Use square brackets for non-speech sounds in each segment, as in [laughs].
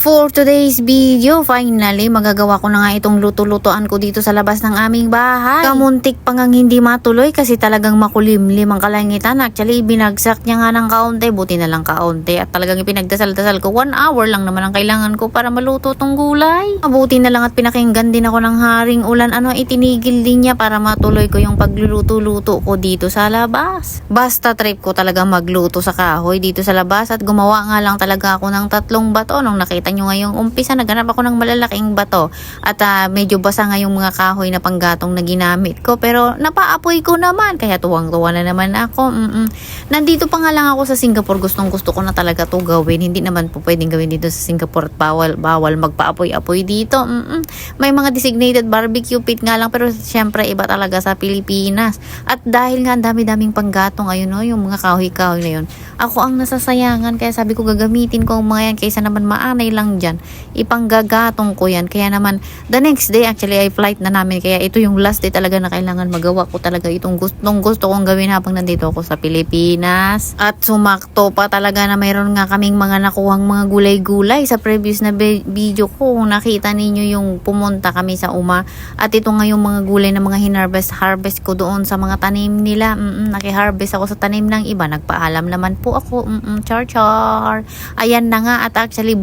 For today's video, finally, magagawa ko na nga itong luto-lutoan ko dito sa labas ng aming bahay. Kamuntik pa ngang hindi matuloy kasi talagang makulimlim ang kalangitan. Actually, binagsak niya nga ng kaunti, buti na lang kaunti. At talagang ipinagdasal-dasal ko, one hour lang naman ang kailangan ko para maluto tong gulay. Mabuti na lang at pinakinggan din ako ng haring ulan. Ano, itinigil din niya para matuloy ko yung pagluluto-luto ko dito sa labas. Basta trip ko talaga magluto sa kahoy dito sa labas at gumawa nga lang talaga ako ng tatlong bato nung nakita nyo ngayong umpisa naghanap ako ng malalaking bato. At ah, medyo basa nga yung mga kahoy na panggatong na ginamit ko. Pero napaapoy ko naman. Kaya tuwang-tuwa na naman ako Mm-mm. nandito pa nga lang ako sa Singapore. Gustong gusto ko na talaga to gawin. Hindi naman po pwedeng gawin dito sa Singapore at bawal, bawal magpaapoy-apoy dito Mm-mm. may mga designated barbecue pit nga lang pero syempre iba talaga sa Pilipinas. At dahil nga ang dami-daming panggatong ayun no yung mga kahoy-kahoy na yun ako ang nasasayangan. Kaya sabi ko gagamitin ko ang mga yan kaysa naman maanay lang dyan ipanggagatong ko yan. Kaya naman the next day actually ay flight na namin. Kaya ito yung last day talaga na kailangan magawa ko talaga. Itong gustong gusto kong gawin habang nandito ako sa Pilipinas. At sumakto pa talaga na mayroon nga kaming mga nakuhang mga gulay-gulay. Sa previous na video ko nakita ninyo yung pumunta kami sa Uma. At ito nga yung mga gulay na mga hinarvest harvest ko doon sa mga tanim nila. Mm-mm, nakiharvest ako sa tanim ng iba. Nagpaalam naman po ako. Mm-mm, char char ayan na nga. At actually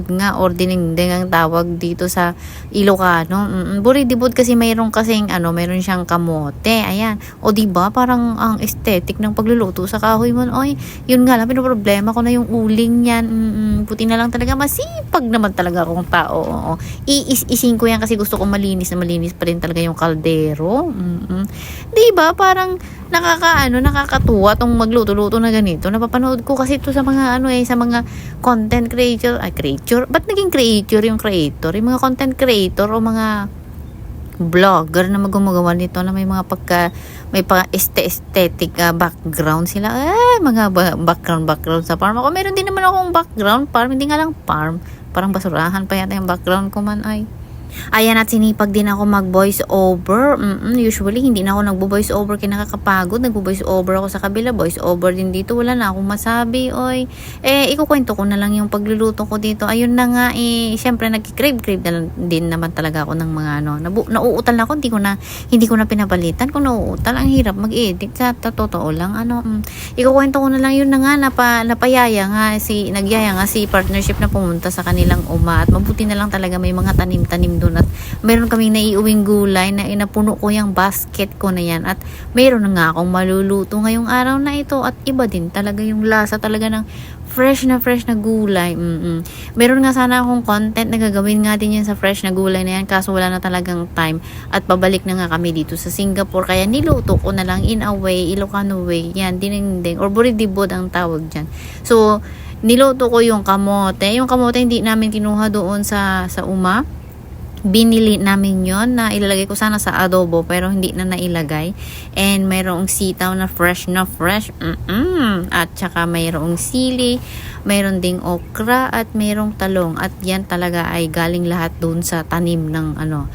buridibod nga or dinengdeng ang tawag dito sa Ilocano. Mm-mm, buridibod kasi mayroon kasing ano mayroon siyang kamote ayan. O di ba parang ang aesthetic ng pagluluto sa kahoy mo oy yun nga lang problema ko na yung uling yan. Mm-mm, puti na lang talaga masipag naman talaga akong tao oo. iis-isin ko yan kasi gusto ko malinis na malinis pa rin talaga yung kaldero Mm-mm. di ba parang nakakaano nakakatuwa tong magluto-luto na ganito. Napapanood ko kasi ito sa mga ano eh sa mga content creator ay creator? Ba't naging creator yung creator? Yung mga content creator o mga vlogger na magumagawa nito na may mga pagka may pa aesthetic ah, background sila. Eh mga ba- background background sa farm. Ako meron din naman akong background. Farm hindi nga lang farm. Parang basurahan pa yata yung background ko man ay Ayan at sinipag din ako mag voice over. Mm-mm, usually hindi na ako nagbo-voice over kaya nakakapagod. Nagbo-voice over ako sa kabila. Voice over din dito. Wala na akong masabi. Oy. Eh, ikukwento ko na lang yung pagluluto ko dito. Ayun na nga eh. Siyempre nagkikrave-crave na din naman talaga ako ng mga ano. Nabu- nauutal na ako. Hindi ko na, hindi ko na pinapalitan. Kung nauutal, ang hirap mag-edit. Sa totoo lang. Ano, mm, ikukwento ko na lang yun na nga. Napa, napayaya nga si, nagyaya nga si partnership na pumunta sa kanilang uma. At mabuti na lang talaga may mga tanim-tanim doon at meron kaming naiuwing gulay na inapuno ko yung basket ko na yan at meron nga akong maluluto ngayong araw na ito at iba din talaga yung lasa talaga ng fresh na fresh na gulay. Mm-mm. Meron nga sana akong content na gagawin nga din yan sa fresh na gulay na yan kaso wala na talagang time at pabalik na nga kami dito sa Singapore kaya niluto ko na lang in a way, Ilocano way. Yan, dinengdeng or buridibod ang tawag dyan. So, niluto ko yung kamote. Yung kamote hindi namin kinuha doon sa sa uma binili namin yon na ilalagay ko sana sa adobo pero hindi na nailagay and mayroong sitaw na fresh na fresh Mm-mm. at saka mayroong sili mayroon ding okra at mayroong talong at yan talaga ay galing lahat doon sa tanim ng ano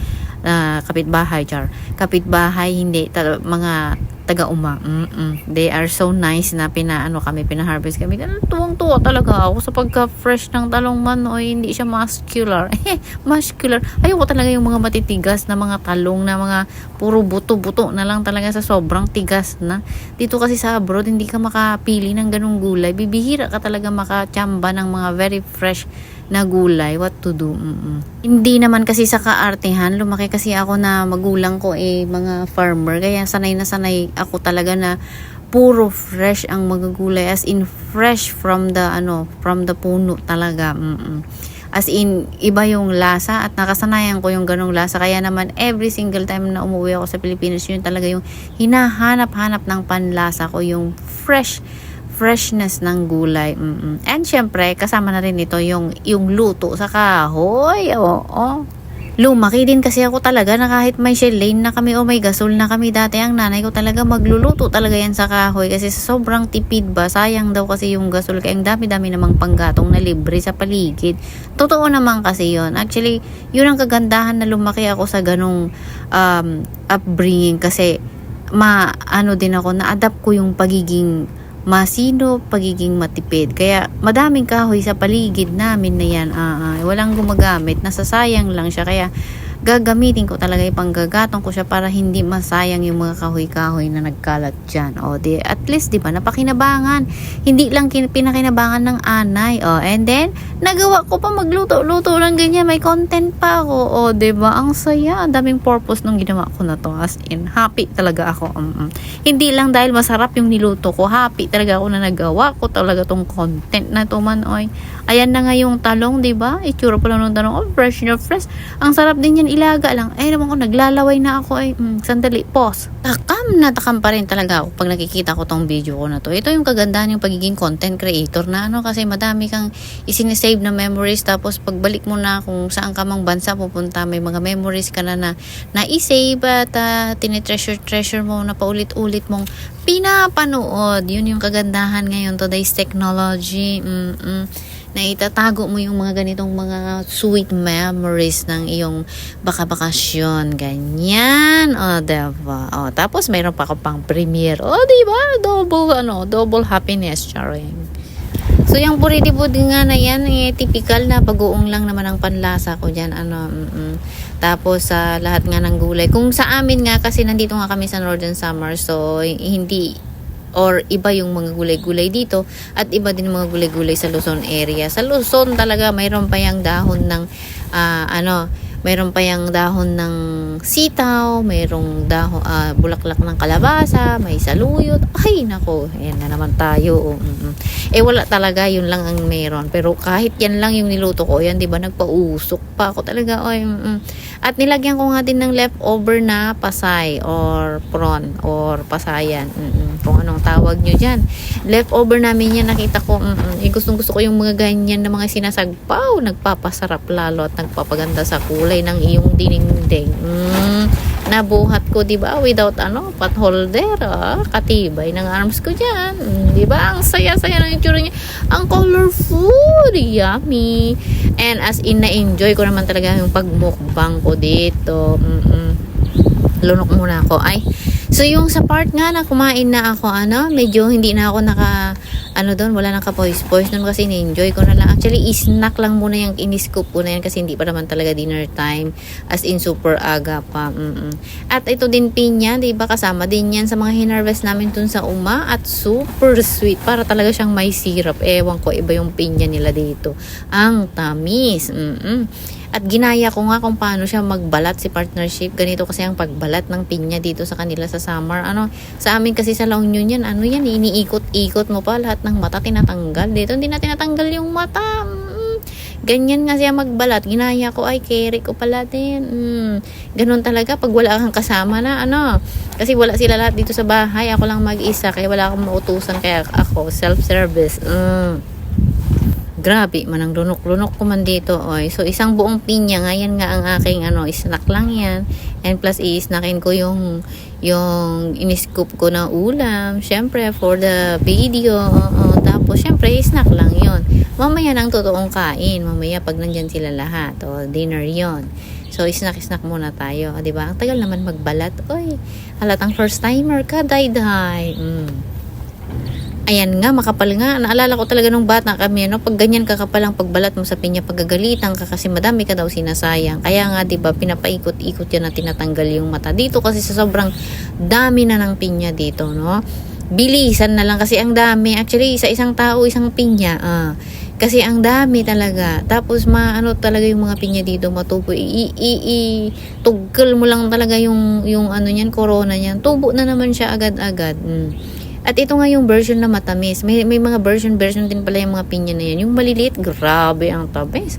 na kapitbahay char kapitbahay hindi ta- mga taga-uma. Mm-mm. They are so nice na pinaano kami, pina-harvest kami. Tuwang-tuwa talaga ako sa pagka-fresh ng talong man o hindi siya muscular. Eh, [laughs] muscular. Ayoko talaga yung mga matitigas na mga talong na mga puro buto-buto na lang talaga sa sobrang tigas na. Dito kasi sa abroad, hindi ka makapili ng ganung gulay. Bibihira ka talaga makachamba ng mga very fresh na gulay, what to do. Mm-mm. Hindi naman kasi sa kaartehan, lumaki kasi ako na magulang ko eh mga farmer, kaya sanay na sanay ako talaga na puro fresh ang mga gulay as in fresh from the ano from the puno talaga mm as in iba yung lasa at nakasanayan ko yung ganong lasa kaya naman every single time na umuwi ako sa Pilipinas yun talaga yung hinahanap-hanap ng panlasa ko yung fresh freshness ng gulay. Mm-mm. And syempre, kasama na rin ito yung, yung luto sa kahoy. Oo. Lumaki din kasi ako talaga na kahit may lane na kami o may gasol na kami dati ang nanay ko talaga magluluto talaga yan sa kahoy kasi sobrang tipid ba sayang daw kasi yung gasol kaya ang dami-dami namang panggatong na libre sa paligid totoo naman kasi yon actually yun ang kagandahan na lumaki ako sa ganong um, upbringing kasi ma ano din ako na adapt ko yung pagiging masino, pagiging matipid. Kaya madaming kahoy sa paligid namin na yan. Ah, ah, walang gumagamit, nasasayang lang siya. Kaya gagamitin ko talaga yung panggagatong ko siya para hindi masayang yung mga kahoy-kahoy na nagkalat dyan. O, di, at least, di ba, napakinabangan. Hindi lang kin- pinakinabangan ng anay. O, and then, nagawa ko pa magluto-luto lang ganyan. May content pa ako. O, di ba, ang saya. Ang daming purpose nung ginawa ko na to. As in, happy talaga ako. Mm-mm. Hindi lang dahil masarap yung niluto ko. Happy talaga ako na nagawa ko talaga tong content na to man, oy. Ayan na nga yung talong, di ba? Itsura pa lang ng talong. Oh, fresh na fresh. Ang sarap din yan ilaga lang. Ay naman ko, naglalaway na ako ay. Mm, sandali, pause. Takam na takam pa rin talaga ako pag nakikita ko tong video ko na to. Ito yung kagandahan yung pagiging content creator na ano kasi madami kang isinisave na memories tapos pagbalik mo na kung saan ka mang bansa pupunta may mga memories ka na na na-save at uh, tinitreasure treasure mo na paulit-ulit mong pinapanood. Yun yung kagandahan ngayon today's technology. Mm-mm na itatago mo yung mga ganitong mga sweet memories ng iyong baka bakasyon. Ganyan. O, diba? O, tapos mayroon pa ako pang premiere. O, diba? Double, ano, double happiness. Charing. So, yung purity pudding nga na yan, eh, typical na pag-uong lang naman ang panlasa ko dyan. Ano, mm-mm. Tapos, sa lahat nga ng gulay. Kung sa amin nga, kasi nandito nga kami sa Northern Summer, so, hindi, or iba yung mga gulay-gulay dito at iba din mga gulay-gulay sa Luzon area. Sa Luzon talaga mayroon pa yung dahon ng ah, ano, mayroon pa yung dahon ng sitaw, mayroong dahon ah, bulaklak ng kalabasa, may saluyot. Ay nako, ayan na naman tayo. Mm-mm. Eh wala talaga, yun lang ang meron. Pero kahit yan lang yung niluto ko, yan 'di ba nagpausok pa ako talaga. Oy, mm-mm. At nilagyan ko nga din ng leftover na pasay or prawn or pasayan. Mm-mm. Kung anong tawag nyo dyan. Leftover namin yan, nakita ko, mm-mm. Eh, gustong gusto ko yung mga ganyan na mga sinasagpaw. Nagpapasarap lalo at nagpapaganda sa kulay ng iyong dininding. Mm, nabuhat ko, di ba? Without ano, pot holder. Ah, katibay ng arms ko dyan. Mm, di ba? Ang saya-saya ng itsura niya. Ang colorful. Yummy. And as in, na-enjoy ko naman talaga yung pagmukbang ko dito. Mm-mm. Lunok muna ako. Ay, So yung sa part nga na kumain na ako, ano, medyo hindi na ako naka, ano doon, wala nang kapoise-poise doon kasi ni-enjoy ko na lang. Actually, snack lang muna yung iniscoop ko na yan kasi hindi pa naman talaga dinner time. As in, super aga pa. Mm-mm. At ito din pinya, di ba, kasama din yan sa mga hinarvest namin dun sa uma at super sweet. Para talaga siyang may syrup. Ewan ko, iba yung pinya nila dito. Ang tamis. Mm-mm. At ginaya ko nga kung paano siya magbalat si partnership. Ganito kasi ang pagbalat ng pinya dito sa kanila sa summer. Ano, sa amin kasi sa La Union yan, ano yan, iniikot-ikot mo pa lahat ng mata tinatanggal. Dito hindi na tinatanggal yung mata. Mm, ganyan nga siya magbalat. Ginaya ko, ay, carry ko pala din. Mm, ganun talaga pag wala kang kasama na, ano. Kasi wala sila lahat dito sa bahay. Ako lang mag-isa, kaya wala akong mautusan. Kaya ako, self-service. Mm. Grabe, manang lunok-lunok ko man dito. Oy. So, isang buong pinya, ngayon nga ang aking ano, snack lang yan. And plus, i-snackin ko yung, yung iniscoop ko na ulam. Siyempre, for the video. Oo, tapos, siyempre, snack lang yon Mamaya nang totoong kain. Mamaya, pag nandyan sila lahat. O, dinner yon So, snack-snack muna tayo. O, diba? Ang tagal naman magbalat. Oy, halatang first timer ka, day-day. Mm. Ayan nga, makapal nga. Naalala ko talaga nung bata kami, no? Pag ganyan kakapal ang pagbalat mo sa pinya, pagagalitan ka kasi madami ka daw sinasayang. Kaya nga, di ba, pinapaikot-ikot yan na tinatanggal yung mata. Dito kasi sa sobrang dami na ng pinya dito, no? Bilisan na lang kasi ang dami. Actually, sa isang tao, isang pinya. Ah. Kasi ang dami talaga. Tapos maano talaga yung mga pinya dito matubo. I, i, i tuggal mo lang talaga yung yung ano niyan, corona niyan. Tubo na naman siya agad-agad. Mm. At ito nga yung version na matamis. May, may mga version-version din pala yung mga pinya na yan. Yung maliliit, grabe ang tamis.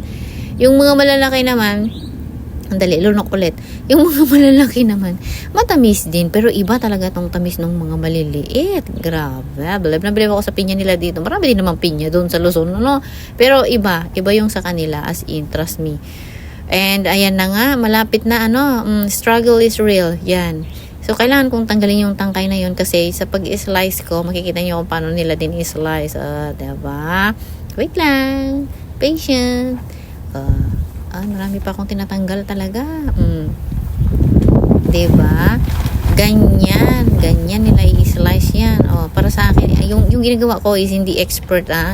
Yung mga malalaki naman, andali, lunok ulit. Yung mga [laughs] malalaki naman, matamis din. Pero iba talaga tong tamis ng mga maliliit. Grabe. Bilib na bilib ako sa pinya nila dito. Marami din naman pinya doon sa Luzon. No? Pero iba. Iba yung sa kanila. As in, trust me. And ayan na nga, malapit na ano, um, struggle is real. Yan. So, kailangan kong tanggalin yung tangkay na yun kasi sa pag-slice ko, makikita nyo kung paano nila din i-slice. Uh, diba? Wait lang. Patient. Uh, ah, marami pa akong tinatanggal talaga. Mm. Diba? Ganyan, ganyan nila i-slice yan. Oh, para sa akin, yung, yung ginagawa ko is hindi expert ah.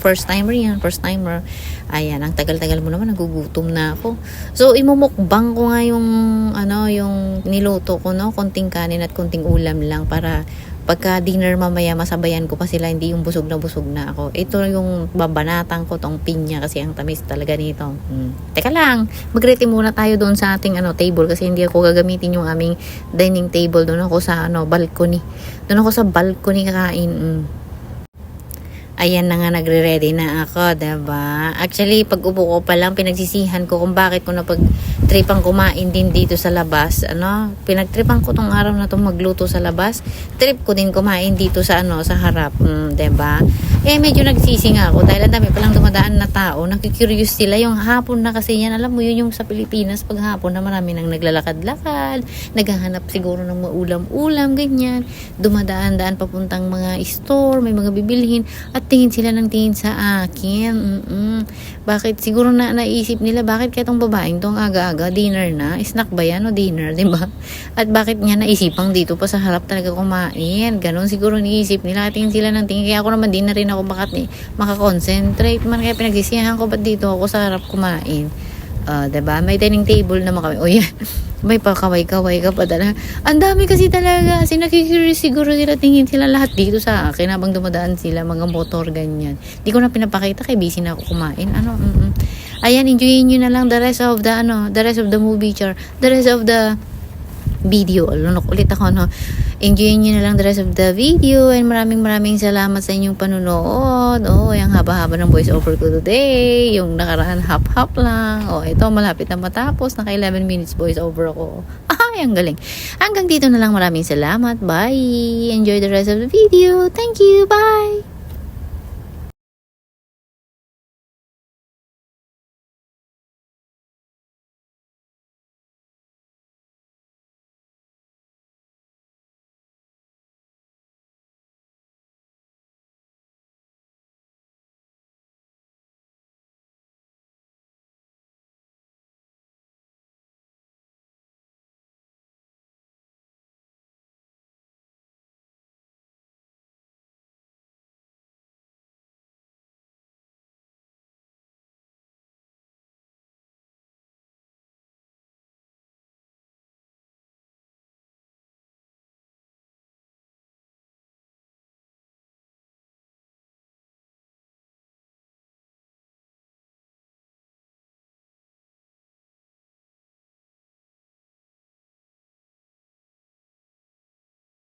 First timer yan, first timer. Ayan, ang tagal-tagal mo naman, nagugutom na ako. So, imumukbang ko nga yung, ano, yung niluto ko, no? Konting kanin at konting ulam lang para pagka dinner mamaya masabayan ko pa sila hindi yung busog na busog na ako ito yung babanatan ko tong pinya kasi ang tamis talaga nito hmm. teka lang magrete muna tayo doon sa ating ano table kasi hindi ako gagamitin yung aming dining table doon ako sa ano balcony doon ako sa balcony kakain mm. Ayan na nga, nagre-ready na ako, 'di ba? Actually, pag upo ko pa lang, pinagsisihan ko kung bakit ko na pag tripang kumain din dito sa labas. Ano? Pinagtripan ko tong araw na to magluto sa labas. Trip ko din kumain dito sa ano, sa harap, mm, 'di ba? Eh medyo nagsisi nga ako dahil ang dami palang dumadaan na tao. Nakikurious sila yung hapon na kasi yan. Alam mo yun yung sa Pilipinas pag hapon na marami nang naglalakad-lakad, naghahanap siguro ng mga ulam-ulam, ganyan. Dumadaan-daan papuntang mga store, may mga bibilhin at tingin sila ng tingin sa akin. Mm-mm. Bakit? Siguro na naisip nila, bakit kaya tong babaeng tong aga-aga, dinner na? Snack ba yan o dinner, di ba? At bakit nga naisipang dito pa sa harap talaga kumain? Ganon siguro niisip nila, tingin sila ng tingin. Kaya ako naman di na rin ako makat, makakonsentrate man. Kaya pinagsisihan ko, ba't dito ako sa harap kumain? 'di ba? May dining table naman kami. O yan. [laughs] May pakaway-kaway ka pa talaga. Ang dami kasi talaga. Kasi nakikurious siguro sila. Tingin sila lahat dito sa akin habang dumadaan sila. Mga motor, ganyan. Di ko na pinapakita kay busy na ako kumain. Ano? Mm-mm. Ayan, enjoyin nyo na lang the rest of the, ano, the rest of the movie, char. The rest of the video. Lunok ulit ako, no? Enjoyin nyo na lang the rest of the video and maraming maraming salamat sa inyong panunood. Oh, yung haba-haba ng voice over ko today. Yung nakaraan hap-hap lang. Oh, ito malapit na matapos. Naka 11 minutes voice over ako. [laughs] Ay, ang galing. Hanggang dito na lang maraming salamat. Bye! Enjoy the rest of the video. Thank you. Bye!